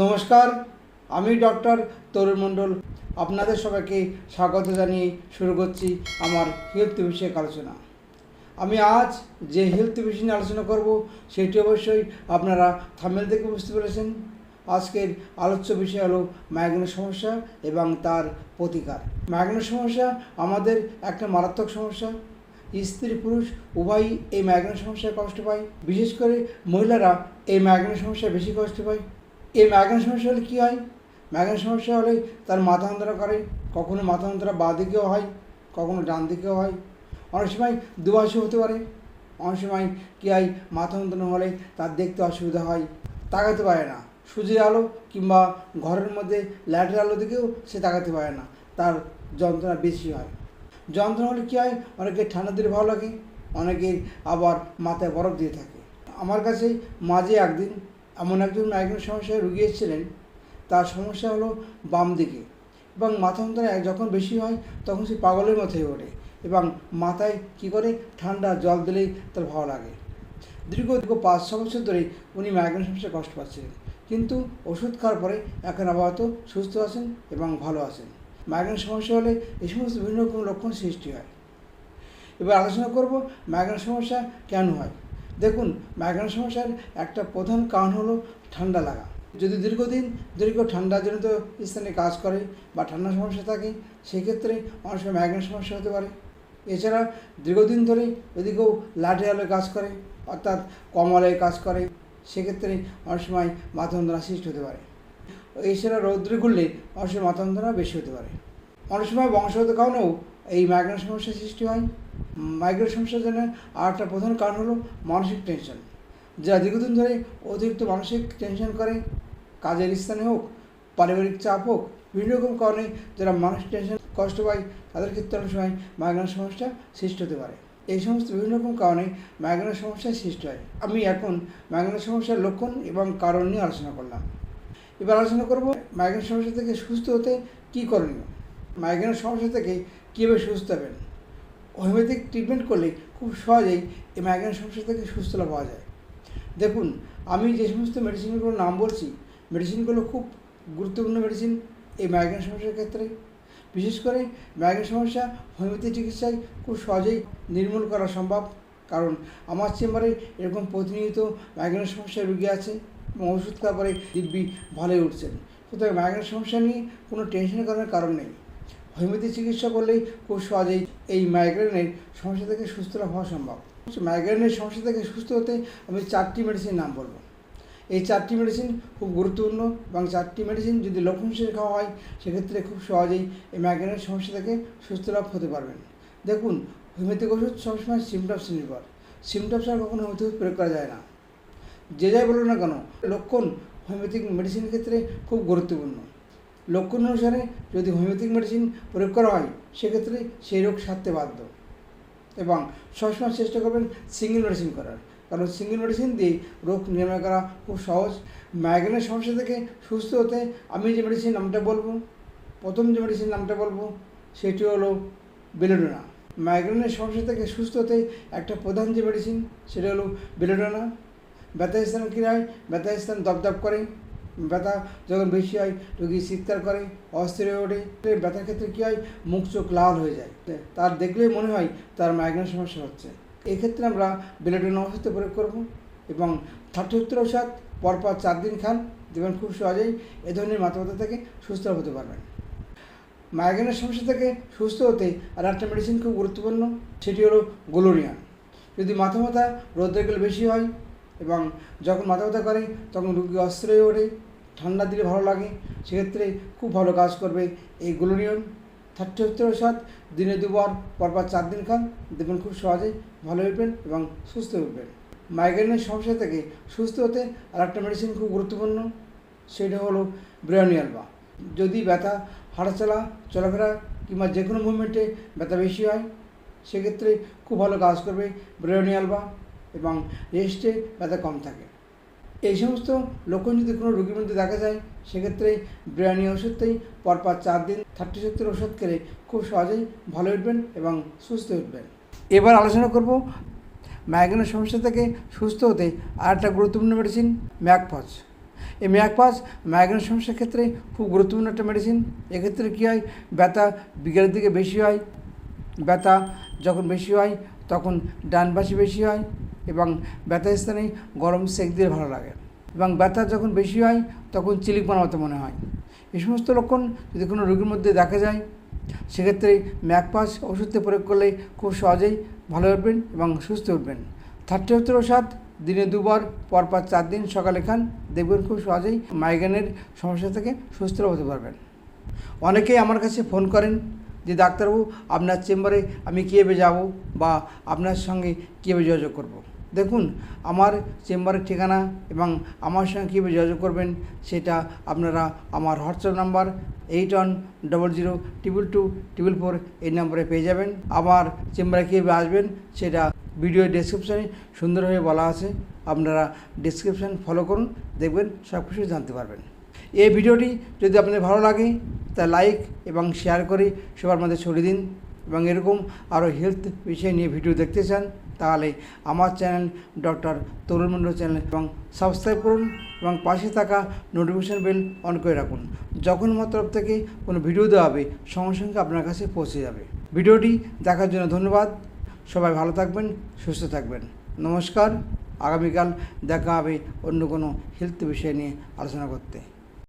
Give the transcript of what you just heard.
নমস্কার, আমি ডক্টর তরুণ মণ্ডল। আপনাদের সবাইকে স্বাগত জানিয়ে শুরু করছি আমার হেলথ বিষয়ক আলোচনা। আমি আজ যে হেলথ বিষয় নিয়ে আলোচনা করব, সেটি অবশ্যই আপনারা থামেল থেকে বুঝতে পেরেছেন। আজকের আলোচ্য বিষয় হলো মাইগ্রেনের সমস্যা এবং তার প্রতিকার। মাইগ্রেনের সমস্যা আমাদের একটা মারাত্মক সমস্যা। স্ত্রী পুরুষ উভয়ই এই মাইগ্রেন সমস্যায় কষ্ট পায়। বিশেষ করে মহিলারা এই মাইগ্রেন সমস্যায় বেশি কষ্ট পায়। এই মাইগ্রেন সমস্যা হলে কী হয়? মাইগ্রেন সমস্যা হলে তার মাথা যন্ত্রণা করে, কখনো মাথা যন্ত্রণা বাঁ দিকেও হয়, কখনো ডান দিকেও হয়। অনেক সময় দুবাসী হতে পারে। অনেক সময় কী হয়? মাথা যন্ত্রণা হলে তার দেখতে অসুবিধা হয়, তাকাতে পারে না। সূর্যের আলো কিংবা ঘরের মধ্যে লাইটের আলো দিকেও সে তাকাতে পারে না, তার যন্ত্রণা বেশি হয়। যন্ত্রণা হলে কী হয়? অনেকের ঠান্ডা দিলে ভালো লাগে, অনেকের আবার মাথায় বরফ দিয়ে থাকে। আমার কাছে মাঝে একদিন এমন একজন মাইগ্রেন সমস্যায় রুগী এসেছিলেন, তার সমস্যা হলো বাম দিকে। এবং মাথা যন্ত্রণা যখন বেশি হয়, তখন সে পাগলের মতো হয়ে ওঠে এবং মাথায় কী করে? ঠান্ডা জল দিলেই তার ভালো লাগে। দীর্ঘ দীর্ঘ পাঁচ ছ বছর ধরে উনি মাইগ্রেন সমস্যায় কষ্ট পাচ্ছিলেন কিন্তু ওষুধ খাওয়ার পরে এখন আপাতত সুস্থ আছেন এবং ভালো আছেন। মাইগ্রেন সমস্যা হলে এই সমস্ত বিভিন্ন রকম লক্ষণ সৃষ্টি হয়। এবার আলোচনা করব মাইগ্রেন সমস্যা কেন হয়? দেখুন মাইগ্রেন সমস্যার একটা প্রধান কারণ হলো ঠান্ডা লাগা। যদি দীর্ঘদিন, দীর্ঘ ঠান্ডাজনিত স্থানে কাজ করে বা ঠান্ডা সমস্যা থাকে, সেক্ষেত্রে অনেক সময় মাইগ্রেন সমস্যা হতে পারে। এছাড়া দীর্ঘদিন ধরে যদি কেউ লাঠি আলোয় কাজ করে, অর্থাৎ কম কাজ করে, সেক্ষেত্রে অনেক সময় মাথা যন্ত্রণা সৃষ্টি হতে পারে। এছাড়া রৌদ্রে ঘুরলে অনেক সময় মাথা যন্ত্রণা বেশি হতে পারে। অনেক সময় বংশগত কারণেও এই মাইগ্রেন সমস্যার সৃষ্টি হয়। মাইগ্রেন সমস্যার জন্য আর একটা প্রধান কারণ হলো মানসিক টেনশন যারা দীর্ঘদিন ধরে অতিরিক্ত মানসিক টেনশন করে, কাজের স্থানে হোক, পারিবারিক চাপ হোক, বিভিন্ন রকম কারণে যারা মানসিক টেনশন কষ্ট পায়, তাদের ক্ষেত্রে অনেক সময় মাইগ্রেন সমস্যা সৃষ্টি হতে পারে। এই সমস্ত বিভিন্ন রকম কারণে মাইগ্রেনের সমস্যার সৃষ্টি হয়। আমি এখন মাইগ্রেনের সমস্যার লক্ষণ এবং কারণ নিয়ে আলোচনা করলাম। এবার আলোচনা করব মাইগ্রেন সমস্যা থেকে সুস্থ হতে কী করণীয়? মাইগ্রেনের সমস্যা থেকে কীভাবে সুস্থ হবেন? হোমিওপ্যাথিক ট্রিটমেন্ট করলে খুব সহজেই এই মাইগ্রেন সমস্যা থেকে সুস্থতা পাওয়া যায়। দেখুন, আমি যে সমস্ত মেডিসিনগুলোর নাম বলছি মেডিসিনগুলো খুব গুরুত্বপূর্ণ মেডিসিন এই মাইগ্রেন সমস্যার ক্ষেত্রে। বিশেষ করে মাইগ্রেন সমস্যা হোমিওপ্যাথি চিকিৎসায় খুব সহজেই নির্মূল করা সম্ভব, কারণ আমার চেম্বারে এরকম প্রতিনিয়ত মাইগ্রেন সমস্যার রুগী আছে এবং ওষুধ খাওয়ার পরে দিব্যি ভালোই উঠছেন। সুতরাং মাইগ্রেন সমস্যা নিয়ে কোনো টেনশন করার কারণ নেই। হোমিওপ্যাথি চিকিৎসা করলেই খুব সহজেই এই মাইগ্রেনের সমস্যা থেকে সুস্থ হওয়া সম্ভব। মাইগ্রেনের সমস্যা থেকে সুস্থ হতে আমি চারটি মেডিসিন নাম বলব। এই চারটি মেডিসিন খুব গুরুত্বপূর্ণ এবং চারটি মেডিসিন যদি লক্ষণ হিসেবে খাওয়া হয়, সেক্ষেত্রে খুব সহজেই এই মাইগ্রেনের সমস্যা থেকে সুস্থ লাভ হতে পারবেন। দেখুন, হোমিওপ্যাথিক ওষুধ সবসময় সিমটমস নির্ভর। সিমটমস আর কখনো হোমিওপ্যাথি প্রয়োগ করা যায় না। যে যাই বলুন না কেন, লক্ষণ হোমিওপ্যাথিক মেডিসিনের ক্ষেত্রে খুব গুরুত্বপূর্ণ। লক্ষণ অনুসারে যদি হোমিওপ্যাথিক মেডিসিন প্রয়োগ করা হয়, সেক্ষেত্রে সেই রোগ সারতে বাধ্য। এবং সবসময় চেষ্টা করবেন সিঙ্গেল মেডিসিন করার। কারণ সিঙ্গেল মেডিসিন দিয়ে রোগ নির্ণয় করা খুব সহজ। মাইগ্রেনের সমস্যা থেকে সুস্থ হতে আমি যে মেডিসিন নামটা বলব, প্রথম যে মেডিসিন নামটা বলব, সেটি হলো বেলোডোনা। মাইগ্রেনের সমস্যা থেকে সুস্থ হতে একটা প্রধান যে মেডিসিন, সেটা হলো বেলোডোনা। ব্যথা স্থান কী হয়? ব্যথা স্থান দপদপ করে। ব্যথা যখন বেশি হয়, রোগী চিৎকার করে, অস্থির হয়ে ওঠে ব্যথার ক্ষেত্রে কী হয়? মুখ চোখ লাল হয়ে যায়। তার দেখলেই মনে হয় তার মাইগ্রেন সমস্যা হচ্ছে। এক্ষেত্রে আমরা বেলেডোনা ওষুধ প্রয়োগ করব এবং থার্টি সত্তর ওষুধ পরপর চার দিন খান, দেখবেন খুব সহজেই এ ধরনের মাথা ব্যথা থেকে সুস্থ হতে পারবেন। মাইগ্রেনের সমস্যা থেকে সুস্থ হতে আর একটা মেডিসিন খুব গুরুত্বপূর্ণ, সেটি হলো গোলোরিয়ান যদি মাথা ব্যথা রোদ্রের বেশি হয় এবং যখন মাথা ব্যথা করে, তখন রুগী অস্থির হয়ে ওঠে ঠান্ডা দিলে ভালো লাগে, সেক্ষেত্রে খুব ভালো কাজ করবে এই গ্লোরিয়ন থার্টি সত্তর ওষুধ দিনে দুবার, পরপর চার দিন খান, দেখবেন খুব সহজেই ভালো উঠবেন এবং সুস্থ উঠবেন। মাইগ্রেনের সমস্যা থেকে সুস্থ হতে আর একটা মেডিসিন খুব গুরুত্বপূর্ণ, সেটা হলো ব্রিয়ানি আলবা। যদি ব্যথা, হাঁটাচলা, চলাফেরা কিংবা যে কোনো মুভমেন্টে ব্যথা বেশি হয়, সেক্ষেত্রে খুব ভালো কাজ করবে ব্রিয়ানি আলবা এবং রেস্টে ব্যথা কম থাকে। এই সমস্ত লক্ষণ যদি কোনো রোগীর মধ্যে দেখা যায়, সেক্ষেত্রে ব্রেয়ানি ওষুধটাই পরপর চার দিন থার্টি সত্তর ওষুধ খেলে খুব সহজেই ভালো উঠবেন এবং সুস্থ উঠবেন। এবার আলোচনা করব মাইগ্রেনের সমস্যা থেকে সুস্থ হতে আর একটা গুরুত্বপূর্ণ মেডিসিন ম্যাকফজ এই ম্যাকফজ মাইগ্রেন সমস্যার ক্ষেত্রে খুব গুরুত্বপূর্ণ একটা মেডিসিন এক্ষেত্রে কী হয়? ব্যথা বিকেলের দিকে বেশি হয়। ব্যথা যখন বেশি হয়, তখন ডান পাশে বেশি হয়। এবং ব্যথা স্থানে গরম সেক দিয়ে ভালো লাগে। এবং ব্যথা যখন বেশি হয়, তখন চিলিক বানাতে মনে হয়। এই সমস্ত লক্ষণ যদি কোনো রোগীর মধ্যে দেখা যায়, সেক্ষেত্রে ম্যাকপাস ওষুধে প্রয়োগ করলে খুব সহজেই ভালো উঠবেন এবং সুস্থ উঠবেন। থার্টি সত্তর ওষুধ দিনে দুবার, পরপর চার দিন সকালে খান। দেখবেন খুব সহজেই মাইগ্রেনের সমস্যা থেকে সুস্থ হতে পারবেন। অনেকেই আমার কাছে ফোন করেন যে, ডাক্তারবাবু, আপনার চেম্বারে আমি কীভাবে যাব বা আপনার সঙ্গে কীভাবে যোগাযোগ করব। দেখুন, আমার চেম্বারের ঠিকানা এবং আমার সঙ্গে কীভাবে যোগাযোগ করবেন সেটা আপনারা আমার WhatsApp number eight one double zero triple two triple four এই নম্বরে পেয়ে যাবেন। আমার চেম্বারে কীভাবে আসবেন সেটা ভিডিও ডেসক্রিপশানে সুন্দরভাবে বলা আছে। আপনারা ডেসক্রিপশান ফলো করুন, দেখবেন সব কিছু জানতে পারবেন। এই ভিডিওটি যদি আপনাদের ভালো লাগে, তা লাইক এবং শেয়ার করে সবার মধ্যে ছড়িয়ে দিন এবং এরকম আরও হেলথ বিষয় নিয়ে ভিডিও দেখতে চান তাহলে আমার channel doctor Tarun Mondal channel এবং সাবস্ক্রাইব করুন এবং পাশে থাকা নোটিফিকেশান বেল অন করে রাখুন। যখন আমার তরফ থেকে কোনো ভিডিও দেওয়া হবে, সঙ্গে সঙ্গে আপনার কাছে পৌঁছে যাবে। ভিডিওটি দেখার জন্য ধন্যবাদ। সবাই ভালো থাকবেন, সুস্থ থাকবেন। নমস্কার। আগামীকাল দেখা হবে অন্য কোনো হেলথ বিষয় নিয়ে আলোচনা করতে।